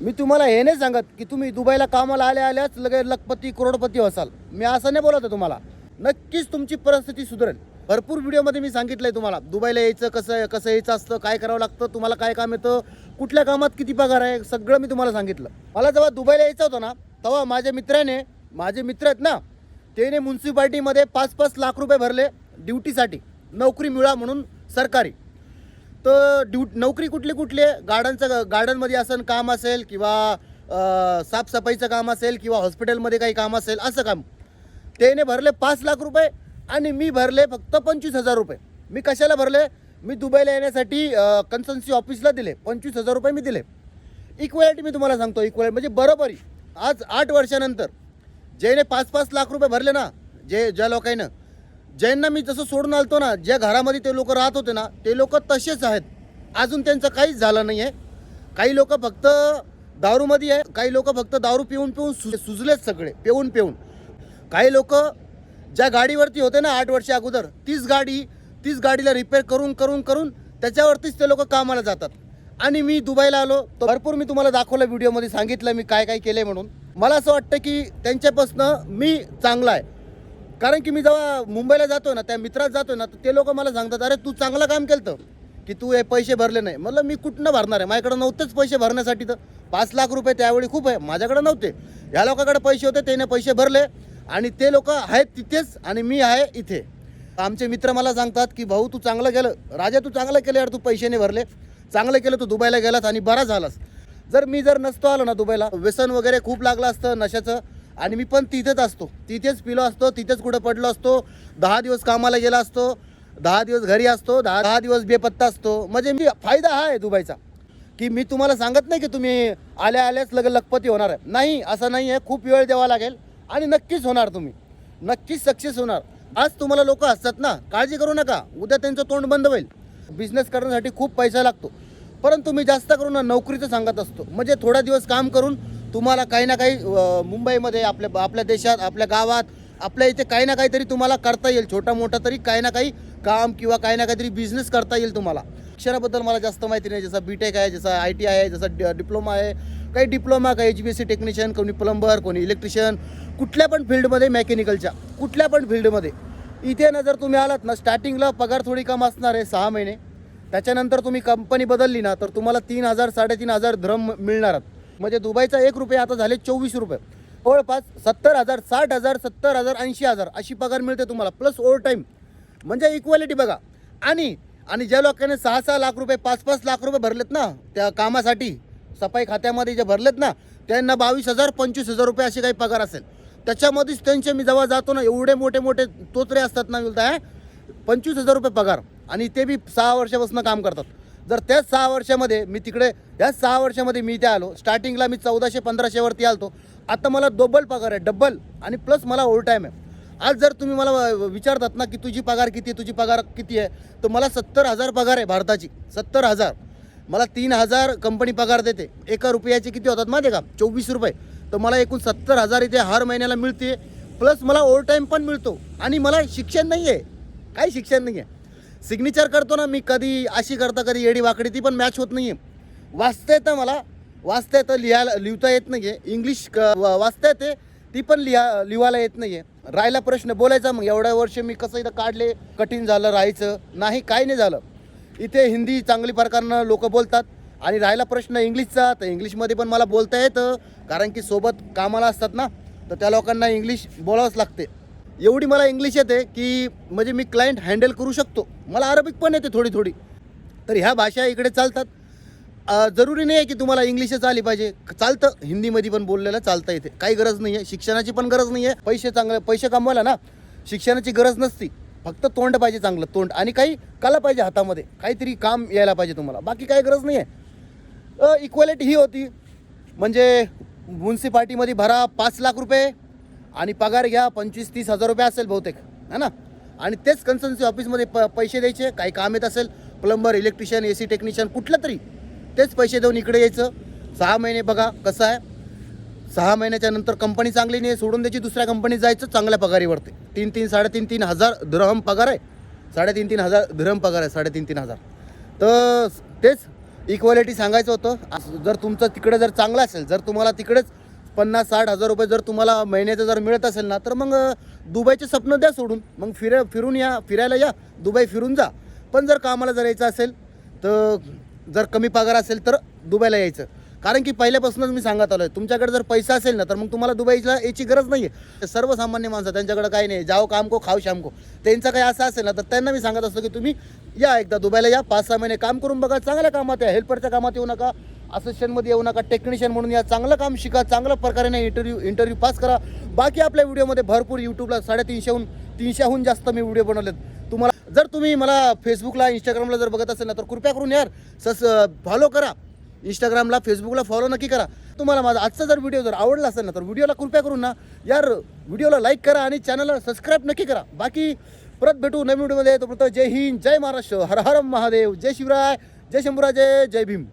मी तुम्हाला हे नाही सांगत की तुम्ही दुबईला कामाला आल्या आल्याच लगेच लखपती करोडपती असाल. मी असं नाही बोलत आहे तुम्हाला. नक्कीच तुमची परिस्थिती सुधारेल. भरपूर व्हिडिओमध्ये मी सांगितलंय तुम्हाला. दुबईला यायचं कसं कसं यायचं असतं काय करावं लागतं तुम्हाला काय काम येतं कुठल्या कामात किती पगार आहे सगळं मी तुम्हाला सांगितलं. मला जेव्हा दुबईला यायचं होतं ना तेव्हा माझ्या मित्राने माझे मित्र आहेत ना त्याने म्युन्सिपाल्टीमध्ये पाच पाच लाख रुपये भरले ड्युटीसाठी नोकरी मिळा म्हणून सरकारी. तर ड्यू नोकरी कुठली कुठली आहे? गार्डनचं गार्डनमध्ये असं काम असेल किंवा साफसफाईचं काम असेल किंवा हॉस्पिटलमध्ये काही काम असेल असं काम. त्याने भरले पाच लाख रुपये आणि मी भरले फक्त पंचवीस हजार रुपये. मी कशाला भरले? मी दुबईला येण्यासाठी कन्सन्सी ऑफिसला दिले. पंचवीस हजार रुपये मी दिले. इक्वॅलिटी मी तुम्हाला सांगतो इक्वॅलिटी म्हणजे बरोबरी. आज आठ वर्षानंतर ज्याने पाच पाच लाख रुपये भरले ना जे ज्या लोकांनं ज्यांना मी जसं सोडून आलतो ना ज्या घरामध्ये ते लोक राहत होते ना ते लोक तसेच आहेत. अजून त्यांचं काहीच झालं नाही आहे काही लोक फक्त दारूमध्ये आहे काही लोक फक्त दारू पिऊन पिऊन सु सुजलेत सगळे पिऊन पिऊन. काही लोक ज्या गाडीवरती होते ना आठ वर्षा अगोदर तीच गाडी तीच गाडीला रिपेअर करून करून करून त्याच्यावरतीच ते लोक कामाला जातात. आणि मी दुबईला आलो तर भरपूर मी तुम्हाला दाखवलं व्हिडिओमध्ये सांगितलं मी काय काय केलं म्हणून. मला असं वाटतं की त्यांच्यापासनं मी चांगला आहे. कारण की मी जेव्हा मुंबईला जातो ना त्या मित्रात जातो ना तर ते लोक मला सांगतात अरे तू चांगलं काम केलं की तू हे पैसे भरले नाही. म्हटलं मी कुठनं भरणार आहे? माझ्याकडे नव्हतेच पैसे भरण्यासाठी तर पाच लाख रुपये त्यावेळी खूप आहे. माझ्याकडे नव्हते. ह्या लोकांकडे पैसे होते त्याने पैसे भरले आणि ते लोक आहेत तिथेच आणि मी आहे इथे. आमचे मित्र मला सांगतात की भाऊ तू चांगलं केलं. राजा तू चांगलं केलं यार तू पैसे नाही भरले. चांगलं केलं तू दुबईला गेलास आणि बरा झालास. जर मी जर नसतो आलो ना दुबईला व्यसन वगैरे खूप लागलं असतं नशाचं. आणि मी पण तिथेच असतो. तिथेच पिलो असतो तिथेच कुठं पडलो असतो दहा दिवस कामाला गेला असतो दहा दिवस घरी असतो दहा दहा दिवस बेपत्ता असतो. म्हणजे मी फायदा हा आहे दुबईचा की मी तुम्हाला सांगत नाही की तुम्ही आल्या आल्याच लगे लखपती होणार आहे. नाही असं नाही आहे. खूप वेळ द्यावा लागेल आणि नक्कीच होणार तुम्ही. नक्कीच सक्सेस होणार. आज तुम्हाला लोक असतात ना. काळजी करू नका. उद्या त्यांचं तोंड बंद होईल. बिझनेस करण्यासाठी खूप पैसा लागतो. परंतु मी जास्त करून नोकरीचं सांगत असतो. म्हणजे थोडा दिवस काम करून तुम्हाला काही ना काही मुंबईमध्ये आपल्या आपल्या देशात आपल्या गावात आपल्या इथे काही ना काहीतरी तुम्हाला करता येईल. छोटा मोठा तरी काही ना काही काम किंवा काही ना काहीतरी बिझनेस करता येईल तुम्हाला. शिक्षणाबद्दल मला जास्त माहिती नाही. जसं बी टेक आहे जसं आय टी आहे जसं डिप्लोमा आहे. काही डिप्लोमा काही H B S C technician कोणी प्लंबर कोणी इलेक्ट्रिशियन कुठल्या पण फील्डमध्ये मेकॅनिकलच्या कुठल्या पण फील्डमध्ये इथे ना जर तुम्ही आलात ना स्टार्टिंगला पगार थोडी कम असणार आहे सहा महिने. त्याच्यानंतर तुम्ही कंपनी बदलली ना तर तुम्हाला तीन हजार साडेतीन हजार ध्रम मिळणार म्हणजे दुबईचा एक रुपये आता झाले चोवीस रुपये. जवळपास सत्तर हजार साठ हजार सत्तर हजार ऐंशी हजार अशी पगार मिळते तुम्हाला प्लस ओव्हर टाईम म्हणजे इक्वॅलिटी बघा. आणि आणि ज्या लोकांनी सहा सहा लाख रुपये पाच पाच लाख रुपये भरलेत ना त्या कामासाठी सफाई खात्यामध्ये जे भरलेत ना त्यांना बावीस हजार पंचवीस हजार रुपये असे काही पगार असेल. त्याच्यामध्येच त्यांचे मी जेव्हा जातो ना एवढे मोठे मोठे तोत्रे असतात ना बोलताय पंचवीस हजार रुपये पगार. आणि ते बी सहा वर्षापासून काम करतात. जर त्याच सहा वर्षामध्ये मी तिकडे याच सहा वर्षामध्ये मी इथे आलो स्टार्टिंगला मी चौदाशे पंधराशेवरती आलतो आता मला डबल पगार आहे डबल आणि प्लस मला ओव्हर टाईम आहे. आज जर तुम्ही मला व- विचारतात ना की तुझी पगार किती आहे तुझी पगार किती आहे तर मला सत्तर हजार पगार आहे भारताची. सत्तर हजार. मला तीन हजार कंपनी पगार देते. एका रुपयाचे किती होतात माहिती आहे का? चोवीस रुपये. तर मला एकूण सत्तर हजार इथे हर महिन्याला मिळते. प्लस मला ओव्हर टाईम पण मिळतो. आणि मला शिक्षण नाही आहे काही शिक्षण नाही आहे सिग्नेचर करतो ना मी कधी अशी करता कधी येडी वाकडी ती पण मॅच होत नाही आहे वाचता येतं मला वाचता येतं लिहायला लिहिता येत नाही आहे इंग्लिश क- वाचता येते ती पण लिहा लिहायला येत नाही आहे राहिला प्रश्न बोलायचा मग एवढ्या वर्ष मी कसं इथं काढले कठीण झालं राहायचं नाही काय नाही झालं. इथे हिंदी चांगली प्रकारनं लोक बोलतात आणि राहिला प्रश्न इंग्लिशचा तर इंग्लिशमध्ये पण मला बोलता येतं. कारण की सोबत कामाला असतात ना तर त्या लोकांना इंग्लिश बोलावंच लागते. एवढी मला इंग्लिश येते की म्हणजे मी क्लायंट हँडल करू शकतो. मला अरबिक पण येते थोडी थोडी. तर ह्या भाषा इकडे चालतात. जरुरी नाही आहे की तुम्हाला इंग्लिशच आली पाहिजे. चालतं. हिंदीमध्ये पण बोललेलं चालतं येते काही गरज नाही आहे शिक्षणाची पण गरज नाही आहे पैसे चांगले पैसे कमवायला ना शिक्षणाची गरज नसती. फक्त तोंड पाहिजे चांगलं तोंड. आणि काही कला पाहिजे हातामध्ये. काहीतरी काम यायला पाहिजे तुम्हाला. बाकी काही गरज नाही आहे इक्वॅलिटी ही होती. म्हणजे म्युन्सिपाल्टीमध्ये भरा पाच लाख रुपये. आणि पगार घ्या पंचवीस तीस हजार रुपये असेल बहुतेक है ना? आणि तेच कन्सल्टन्सी ऑफिसमध्ये प पैसे द्यायचे काही काम येत असेल plumber electrician A C technician कुठलं तरी तेच पैसे देऊन इकडे यायचं. सहा महिने बघा कसं आहे. सहा महिन्याच्या नंतर कंपनी चांगली नाही सोडून द्यायची दुसऱ्या कंपनीत जायचं चांगल्या पगारीवरती तीन तीन साडेतीन तीन हजार ध्रहम पगार आहे. साडेतीन तीन हजार धरम पगार आहे साडेतीन तीन हजार. तर तेच इक्वालिटी सांगायचं होतं. असं जर तुमचं तिकडे जर चांगलं असेल जर तुम्हाला तिकडेच पन्नास साठ हजार रुपये जर तुम्हाला महिन्याचं जर मिळत असेल ना तर मग दुबईचे स्वप्न द्या सोडून. मग फिर फिरून या फिरायला या दुबई फिरून जा. पण जर कामाला जर यायचं असेल तर जर कमी पगार असेल तर दुबईला यायचं. कारण की पहिल्यापासूनच मी सांगत आलो आहे तुमच्याकडे जर पैसा असेल ना तर मग तुम्हाला दुबईला यायची गरज नाही आहे सर्वसामान्य माणसं त्यांच्याकडे काही नाही जाओ काम को खाऊ शाम को त्यांचा काही असं असेल ना तर त्यांना मी सांगत असतो की तुम्ही या एकदा दुबईला या पाच सहा महिने काम करून बघा चांगल्या कामात या हेल्परच्या कामात येऊ नका. असिस्टंटमध्ये येऊ नका टेक्निशियन म्हणून या. चांगलं काम शिका चांगल्या प्रकारे नाही इंटरव्ह्यू इंटरव्ह्यू पास करा. बाकी आपल्या व्हिडिओमध्ये भरपूर यूट्यूबला साडेतीनशेहून तीनशेहून जास्त मी व्हिडिओ बनवलेत. तुम्हाला जर तुम्ही मला फेसबुकला इंस्टाग्रामला जर बघत असेल ना तर कृपया करून यार सस फॉलो करा. इंस्टाग्रामला फेसबुकला फॉलो नक्की करा. तुम्हाला माझा आजचा जर व्हिडिओ जर आवडला असेल ना तर व्हिडिओला कृपया करून ना यार व्हिडिओला लाईक करा आणि चॅनलला सबस्क्राईब नक्की करा. बाकी परत भेटू नवीन व्हिडिओमध्ये तोपर्यंत जय हिंद जय महाराष्ट्र. हर हर महादेव. जय शिवराय. जय शंभूराजे. जय भीम.